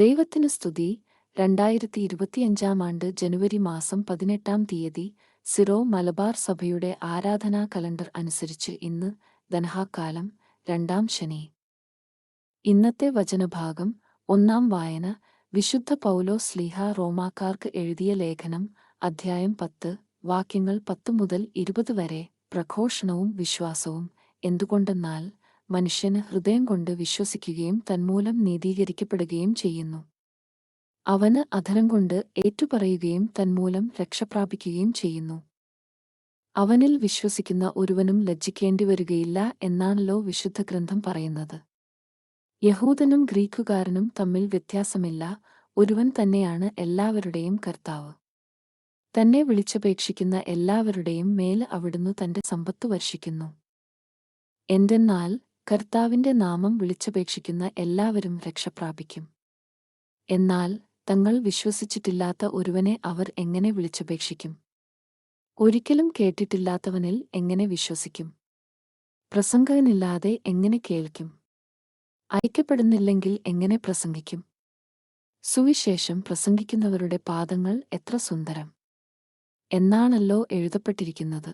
ദൈവത്തിന് സ്തുതി. രണ്ടായിരത്തി ഇരുപത്തിയഞ്ചാം ആണ്ട് ജനുവരി മാസം പതിനെട്ടാം തീയതി സിറോ മലബാർ സഭയുടെ ആരാധനാ കലണ്ടർ അനുസരിച്ച് ഇന്ന് ധനഹാക്കാലം രണ്ടാം ശനി. ഇന്നത്തെ വചനഭാഗം ഒന്നാം വായന വിശുദ്ധ പൗലോ സ്ലീഹ റോമാക്കാർക്ക് എഴുതിയ ലേഖനം അധ്യായം പത്ത് വാക്യങ്ങൾ പത്ത് മുതൽ ഇരുപത് വരെ പ്രഘോഷണവും വിശ്വാസവും. എന്തുകൊണ്ടെന്നാൽ മനുഷ്യന് ഹൃദയം കൊണ്ട് വിശ്വസിക്കുകയും തന്മൂലം നീതീകരിക്കപ്പെടുകയും ചെയ്യുന്നു. അവന് അധരം കൊണ്ട് ഏറ്റുപറയുകയും തന്മൂലം രക്ഷപ്രാപിക്കുകയും ചെയ്യുന്നു. അവനിൽ വിശ്വസിക്കുന്ന ഒരുവനും ലജ്ജിക്കേണ്ടി വരികയില്ല എന്നാണല്ലോ വിശുദ്ധ ഗ്രന്ഥം പറയുന്നത്. യഹൂദനും ഗ്രീക്കുകാരനും തമ്മിൽ വ്യത്യാസമില്ല ഒരുവൻ തന്നെയാണ് എല്ലാവരുടെയും കർത്താവ്. തന്നെ വിളിച്ചപേക്ഷിക്കുന്ന എല്ലാവരുടെയും മേൽ അവിടുന്ന് തന്റെ സമ്പത്ത് വർഷിക്കുന്നു. എന്തെന്നാൽ കർത്താവിന്റെ നാമം വിളിച്ചപേക്ഷിക്കുന്ന എല്ലാവരും രക്ഷപ്രാപിക്കും. എന്നാൽ തങ്ങൾ വിശ്വസിച്ചിട്ടില്ലാത്ത ഒരുവനെ അവർ എങ്ങനെ വിളിച്ചപേക്ഷിക്കും? ഒരിക്കലും കേട്ടിട്ടില്ലാത്തവനിൽ എങ്ങനെ വിശ്വസിക്കും? പ്രസംഗകനില്ലാതെ എങ്ങനെ കേൾക്കും? ഐക്യപ്പെടുന്നില്ലെങ്കിൽ എങ്ങനെ പ്രസംഗിക്കും? സുവിശേഷം പ്രസംഗിക്കുന്നവരുടെ പാദങ്ങൾ എത്ര സുന്ദരം! എന്നാണല്ലോ എഴുതപ്പെട്ടിരിക്കുന്നത്.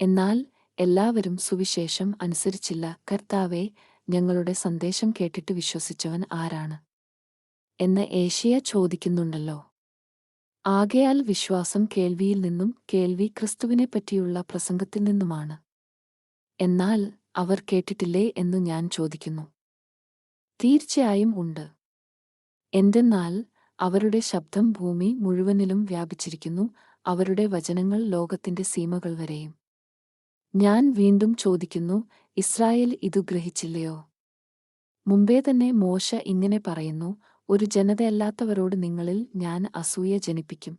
എന്നാൽ എല്ലാവരും സുവിശേഷം അനുസരിച്ചില്ല. കർത്താവെ ഞങ്ങളുടെ സന്ദേശം കേട്ടിട്ട് വിശ്വസിച്ചവൻ ആരാണ്? എന്ന് ഏഷ്യ ചോദിക്കുന്നുണ്ടല്ലോ. ആകയാൽ വിശ്വാസം കേൾവിയിൽ നിന്നും കേൾവി ക്രിസ്തുവിനെപ്പറ്റിയുള്ള പ്രസംഗത്തിൽ നിന്നുമാണ്. എന്നാൽ അവർ കേട്ടിട്ടില്ലേ എന്ന് ഞാൻ ചോദിക്കുന്നു. തീർച്ചയായും ഉണ്ട്. എന്തെന്നാൽ അവരുടെ ശബ്ദം ഭൂമി മുഴുവനിലും വ്യാപിച്ചിരിക്കുന്നു. അവരുടെ വചനങ്ങൾ ലോകത്തിന്റെ സീമകൾ വരെയും. ഞാൻ വീണ്ടും ചോദിക്കുന്നു ഇസ്രായേൽ ഇതു ഗ്രഹിച്ചില്ലയോ? മുമ്പേ തന്നെ മോശ ഇങ്ങനെ പറയുന്നു ഒരു ജനതയല്ലാത്തവരോട് നിങ്ങളിൽ ഞാൻ അസൂയ ജനിപ്പിക്കും.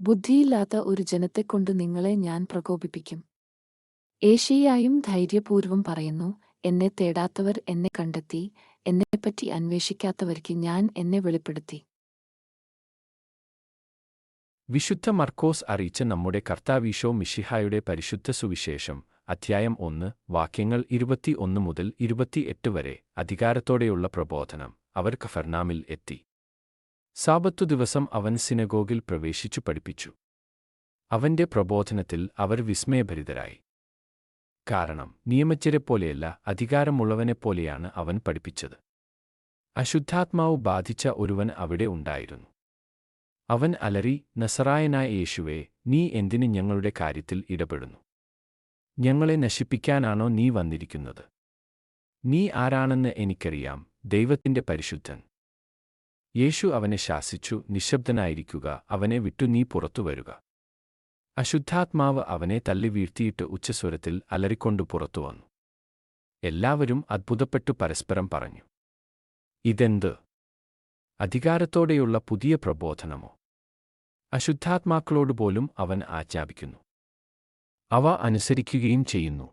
ബുദ്ധിയില്ലാത്ത ഒരു ജനത്തെക്കൊണ്ട് നിങ്ങളെ ഞാൻ പ്രകോപിപ്പിക്കും. ഏഷ്യയായും ധൈര്യപൂർവം പറയുന്നു എന്നെ തേടാത്തവർ എന്നെ കണ്ടെത്തി എന്നെപ്പറ്റി അന്വേഷിക്കാത്തവർക്ക് ഞാൻ എന്നെ വെളിപ്പെടുത്തി. വിശുദ്ധ മർക്കോസ് അറിയിച്ച നമ്മുടെ കർത്താവീശോ മിഷിഹായുടെ പരിശുദ്ധ സുവിശേഷം അധ്യായം ഒന്ന് വാക്യങ്ങൾ ഇരുപത്തി ഒന്ന് മുതൽ ഇരുപത്തിയെട്ട് വരെ അധികാരത്തോടെയുള്ള പ്രബോധനം. അവർ കഫർനാമിൽ എത്തി. സാബത്തു ദിവസം അവൻ സിനഗോഗിൽ പ്രവേശിച്ചു പഠിപ്പിച്ചു. അവന്റെ പ്രബോധനത്തിൽ അവർ വിസ്മയഭരിതരായി. കാരണം നിയമജ്ഞരെപ്പോലെയല്ല അധികാരമുള്ളവനെപ്പോലെയാണ് അവൻ പഠിപ്പിച്ചത്. അശുദ്ധാത്മാവ് ബാധിച്ച ഒരുവൻ അവിടെ ഉണ്ടായിരുന്നു. അവൻ അലറി നസറായനായ യേശുവേ നീ എന്തിന് ഞങ്ങളുടെ കാര്യത്തിൽ ഇടപെടുന്നു? ഞങ്ങളെ നശിപ്പിക്കാനാണോ നീ വന്നിരിക്കുന്നത്? നീ ആരാണെന്ന് എനിക്കറിയാം ദൈവത്തിന്റെ പരിശുദ്ധൻ. യേശു അവനെ ശാസിച്ചു നിശബ്ദനായിരിക്കുക അവനെ വിട്ടു നീ പുറത്തു വരുക. അശുദ്ധാത്മാവ് അവനെ തള്ളി വീഴ്ത്തിയിട്ട് ഉച്ചസ്വരത്തിൽ അലറിക്കൊണ്ടു പുറത്തുവന്നു എല്ലാവരും അത്ഭുതപ്പെട്ടു പരസ്പരം പറഞ്ഞു ഇതെന്ത്? അധികാരത്തോടെയുള്ള പുതിയ പ്രബോധനമോ? അശുദ്ധാത്മാക്കളോടുപോലും അവൻ ആജ്ഞാപിക്കുന്നു. അവ അനുസരിക്കുകയും ചെയ്യുന്നു.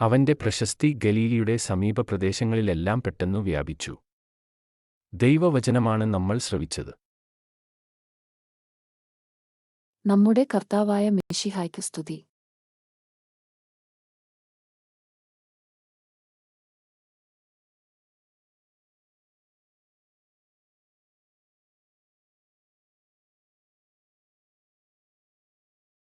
അവന്റെ പ്രശസ്തി ഗലീലിയുടെ സമീപ പ്രദേശങ്ങളിലെല്ലാം പെട്ടെന്നു വ്യാപിച്ചു. ദൈവവചനമാണ് നമ്മൾ ശ്രവിച്ചത്. നമ്മുടെ കർത്താവായ മേശിഹായ്ക്ക് സ്തുതി.